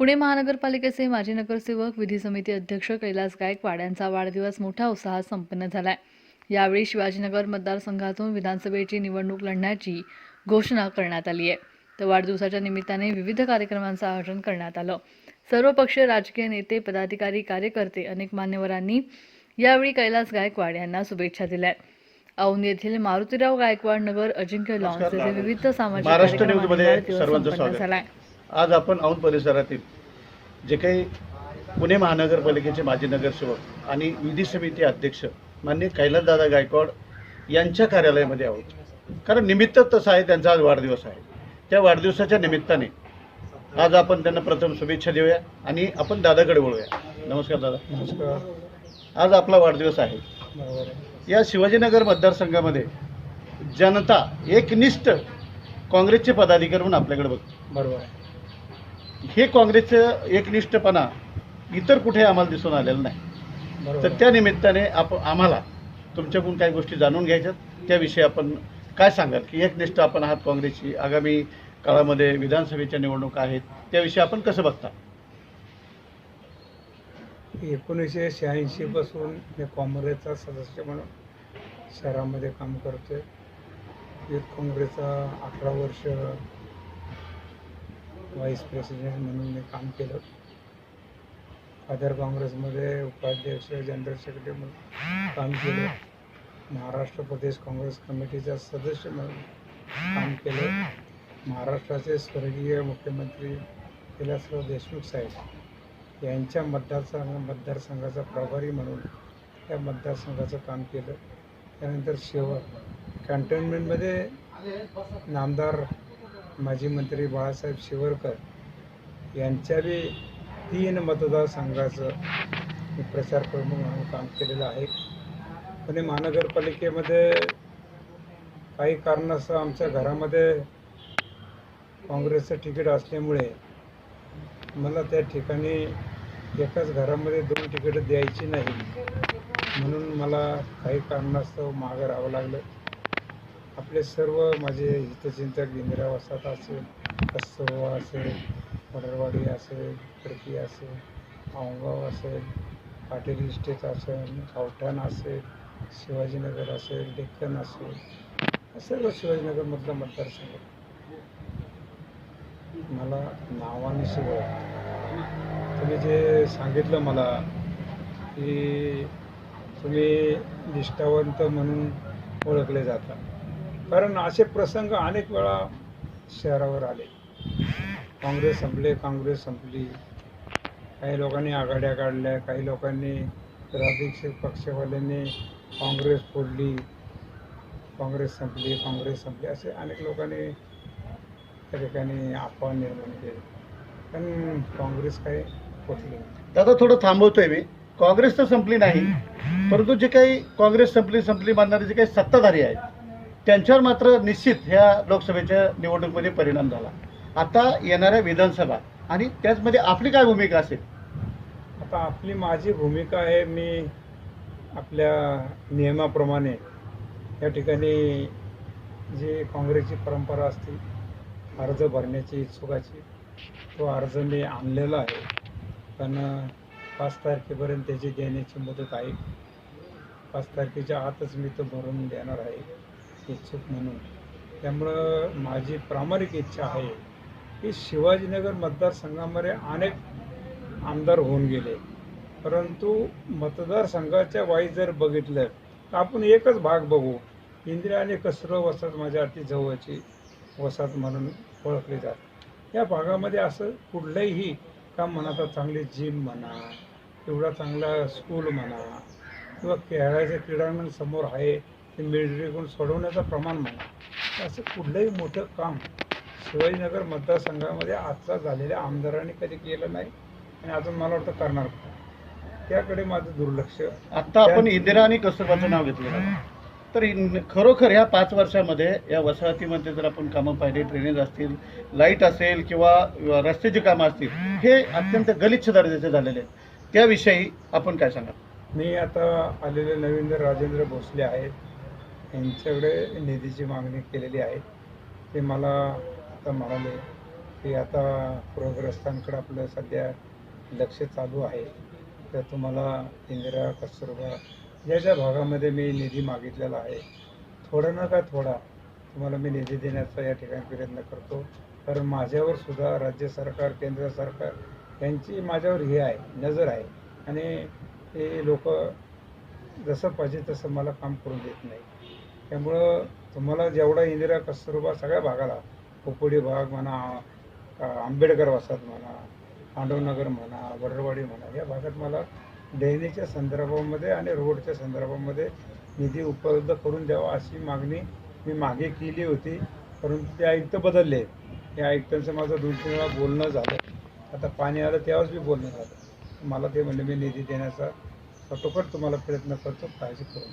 पुणे महानगरपालिकेचे माजी नगरसेवक विधी समिती अध्यक्ष कैलास गायकवाड यांचा वाढदिवस मोठ्या उत्साहात संपन्न झालाय. यावेळी शिवाजीनगर मतदारसंघातून विधानसभेची निवडणूक लढण्याची घोषणा करण्यात आली आहे. तर वाढदिवसाच्या निमित्ताने विविध कार्यक्रमांचं आयोजन करण्यात आलं. सर्वपक्षीय राजकीय नेते पदाधिकारी कार्यकर्ते अनेक मान्यवरांनी यावेळी कैलास गायकवाड यांना शुभेच्छा दिल्या औंध येथील मारुतीराव गायकवाड नगर अजिंक्य लॉन्स येथे विविध सामाजिक महाराष्ट्र कार्यक्रम न्यूजमध्ये आज आपण औंध परिसरातील जे काही पुणे महानगरपालिकेचे माजी नगरसेवक आणि विधी समिती अध्यक्ष मान्य कैलासदादा गायकवाड यांच्या कार्यालयामध्ये आहोत. कारण निमित्त तसं आहे त्यांचा आज वाढदिवस आहे. त्या वाढदिवसाच्या निमित्ताने आज आपण त्यांना प्रथम शुभेच्छा देऊया आणि आपण दादाकडे वळूया. नमस्कार दादा. नमस्कार. आज आपला वाढदिवस आहे. या शिवाजीनगर मतदारसंघामध्ये जनता एकनिष्ठ काँग्रेसचे पदाधिकारी म्हणून आपल्याकडे बघते बरोबर आहे. हे काँग्रेसचं एकनिष्ठपणा इतर कुठे आम्हाला दिसून आलेलं नाही. तर. त्या निमित्ताने आप आम्हाला तुमच्याकडून काही गोष्टी जाणून घ्यायच्यात. त्याविषयी आपण काय सांगाल की एकनिष्ठ आपण आहात काँग्रेसची? आगामी काळामध्ये विधानसभेच्या निवडणुका आहेत. त्याविषयी आपण कसं बघता? एकोणीसशे शहाऐंशी पासून मी काँग्रेसचा सदस्य म्हणून शहरामध्ये काम करतोय. काँग्रेसचा अठरा वर्ष व्हाईस प्रेसिडेंट म्हणून मी काम केलं. फादर काँग्रेसमध्ये उपाध्यक्ष जनरल सेक्रेटरी म्हणून काम केलं. महाराष्ट्र प्रदेश काँग्रेस कमिटीचा सदस्य म्हणून काम केलं. महाराष्ट्राचे स्वर्गीय मुख्यमंत्री कैलासराव देशमुख साहेब यांच्या मतदारसंघ मतदारसंघाचा प्रभारी म्हणून त्या मतदारसंघाचं काम केलं. त्यानंतर शेवट कॅन्टोन्मेंटमध्ये नामदार माजी मंत्री बाळासाहेब शिवरकर यांच्या बी तीन मतदारसंघाचं मी प्रचार प्रमुख म्हणून काम केलेलं आहे. पुणे महानगरपालिकेमध्ये काही कारणास्तव आमच्या घरामध्ये काँग्रेसचं तिकीट असल्यामुळे मला त्या ठिकाणी एकाच घरामध्ये दोन तिकीटं द्यायची नाही म्हणून मला काही कारणास्तव मागं राहावं लागलं. आपले सर्व माझे हितचिंतक इंदिरा असेल कस्तुरबा असेल वडरवाडी असेल खडकी असेल औंगाव असेल पाटील इस्टेट असेल गावठाण असेल शिवाजीनगर असेल डेक्कन असेल सर्व शिवाजीनगरमधला मतदारसंघ. मला नावाने शिवाय तुम्ही जे सांगितलं मला की तुम्ही निष्ठावंत म्हणून ओळखले जातात कारण असे प्रसंग अनेक वेळा शहरावर आले. काँग्रेस संपले काँग्रेस संपली. काही लोकांनी आघाड्या काढल्या काही लोकांनी राजकीय पक्षवाल्यांनी काँग्रेस फोडली. काँग्रेस संपली काँग्रेस संपली असे अनेक लोकांनी त्या ठिकाणी अफवा निर्माण केले. पण काँग्रेस काही पोचली नाही. दादा थोडं थांबवतोय मी. काँग्रेस तर संपली नाही परंतु जे काही काँग्रेस संपली संपली मानणारे जे काही सत्ताधारी आहेत त्यांच्यावर मात्र निश्चित ह्या लोकसभेच्या निवडणुकीमध्ये परिणाम झाला. आता येणाऱ्या विधानसभा आणि त्याचमध्ये आपली काय भूमिका असेल? आता आपली माझी भूमिका आहे मी आपल्या नियमाप्रमाणे या ठिकाणी जी काँग्रेसची परंपरा असते अर्ज भरण्याची इच्छुकाची तो अर्ज मी आणलेला आहे. पण पाच तारखेपर्यंत त्याची देण्याची मुदत आहे. पाच तारखेच्या आतच मी तो भरून देणार आहे. इच्छुक म्हणून. त्यामुळं माझी प्रामाणिक इच्छा आहे की शिवाजीनगर मतदारसंघामध्ये अनेक आमदार होऊन गेले. परंतु मतदारसंघाच्या वाईज जर बघितलं तर आपण एकच भाग बघू. इंदिरा आणि कसरो वसाहत माझ्या अति जवळची वसाहत म्हणून ओळखली जात. या भागामध्ये असं कुठलंही काम म्हणा तर चांगली जिम म्हणा एवढा चांगला स्कूल म्हणा किंवा खेळायचं क्रीडांगण समोर आहे ते मिलिटरीकडून सोडवण्याचं प्रमाण म्हणा असं कुठलंही मोठं काम शिवाजीनगर मतदारसंघामध्ये आजचा झालेल्या आमदारांनी कधी केलं नाही आणि अजून मला वाटतं करणार. त्याकडे माझं दुर्लक्ष. आता आपण इंदिरा आणि कस्तुरबाचं नाव घेतलेलं आहे. तर खरोखर ह्या पाच वर्षामध्ये या वसाहतीमध्ये जर आपण कामं पाहिली ड्रेनेज असतील लाइट असेल किंवा रस्त्याची कामं असतील हे अत्यंत गलिच्छ दर्जाचे झालेले आहेत. त्याविषयी आपण काय सांगाल? मी आता आलेले नवीन राजेंद्र भोसले आहेत यांच्याकडे निधीची मागणी केलेली आहे. ते मला आता म्हणाले की आता पूरग्रस्तांकडे आपलं सध्या लक्ष चालू आहे. तर तुम्हाला इंदिरा कस्तुरबा ज्या ज्या भागामध्ये मी निधी मागितलेला आहे थोडा ना का थोडा तुम्हाला मी निधी देण्याचा या ठिकाणी प्रयत्न करतो. कारण माझ्यावर सुद्धा राज्य सरकार केंद्र सरकार यांची माझ्यावर हे आहे नजर आहे. आणि हे लोक जसं पाहिजे तसं मला काम करून देत नाही त्यामुळं तुम्हाला जेवढा इंदिरा कस्तुरबा सगळ्या भागाला खोपोडी भाग म्हणा आंबेडकर वसाहत म्हणा पांडवनगर म्हणा वडरवाडी म्हणा या भागात मला डेनीच्या संदर्भामध्ये आणि रोडच्या संदर्भामध्ये निधी उपलब्ध करून द्यावा अशी मागणी मी मागे केली होती. परंतु ते आयुक्त बदलले. या आयुक्तांचं माझं दोन तीन वेळा बोलणं झालं. आता पाणी आलं तेव्हाच मी बोलणं झालं. मला ते म्हणले मी निधी देण्याचा कटोकट तुम्हाला प्रयत्न करतो पाहिजे करून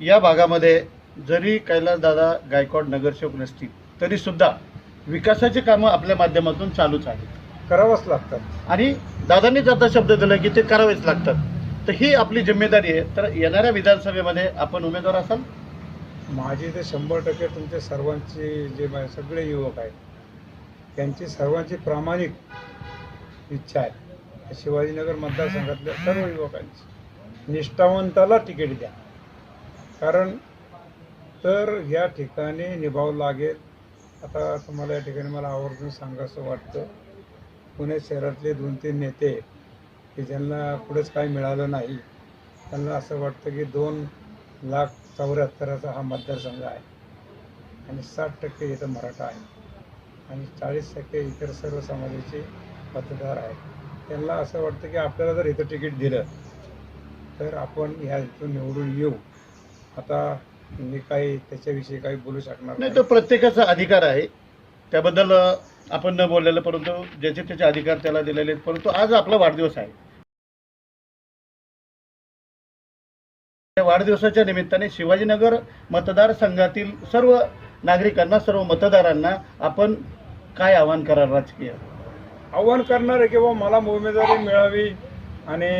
या भागामध्ये जरी कैलासदादा गायकवाड नगरसेवक नसतील तरी सुद्धा विकासाची कामं आपल्या माध्यमातून चालूच आहेत. करावंच लागतात. आणि दादांनीच आता शब्द दिला की ते करावेच लागतात. तर ही आपली जिम्मेदारी आहे. तर येणाऱ्या विधानसभेमध्ये आपण उमेदवार असाल? माझी तर शंभर टक्के तुमचे सर्वांचे जे सगळे युवक आहेत त्यांची सर्वांची प्रामाणिक इच्छा आहे. शिवाजीनगर मतदारसंघातल्या सर्व युवकांची. निष्ठावंताला तिकीट द्या. कारण तर या ठिकाणी निभावं लागेल. आता तुम्हाला या ठिकाणी मला आवर्जून सांगावंसं वाटतं. पुणे शहरातले दोन तीन नेते की ज्यांना पुढेच काही मिळालं नाही त्यांना असं वाटतं की दोन लाख चौऱ्याहत्तराचा हा मतदारसंघ आहे आणि साठ टक्के इथं मराठा आहे आणि चाळीस टक्के इतर सर्व समाजाचे मतदार आहेत. त्यांना असं वाटतं की आपल्याला जर इथं तिकीट दिलं तर आपण ह्या इथून निवडून येऊ. आता मी काही त्याच्याविषयी काही बोलू शकणार नाही तो प्रत्येकाचा अधिकार आहे. त्याबद्दल आपण न बोललेलं परंतु ज्याचे त्याचे अधिकार त्याला दिलेले आहेत. परंतु आज आपला वाढदिवस आहे. या वाढदिवसाच्या निमित्ताने शिवाजीनगर मतदारसंघातील सर्व नागरिकांना सर्व मतदारांना आपण काय आवाहन कराल राजकीय? आव्हान करणार आहे किंवा मला उमेदवारी मिळावी आणि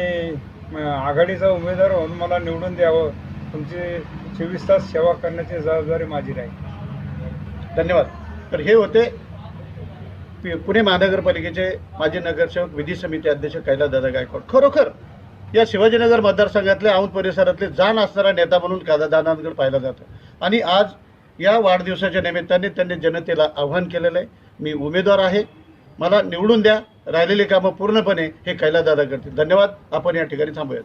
आघाडीचा उमेदवार म्हणून मला निवडून द्यावं. तुमची चोवीस तास सेवा करण्याची जबाबदारी माझी राहील. धन्यवाद. तर हे होते पुणे महानगरपालिकेचे माजी नगरसेवक विधी समिती अध्यक्ष कैलासदादा गायकवाड. खरोखर या शिवाजीनगर मतदारसंघातले औंध परिसरातले जाण असणारा नेता म्हणून दादांकडे पाहिला जातो. आणि आज या वाढदिवसाच्या निमित्ताने त्यांनी जनतेला आव्हान केलेलं आहे. मी उमेदवार आहे. मला निवडून द्या. राहिलेली कामं पूर्णपणे हे कैलासदादा करतील. धन्यवाद. आपण या ठिकाणी थांबूयात.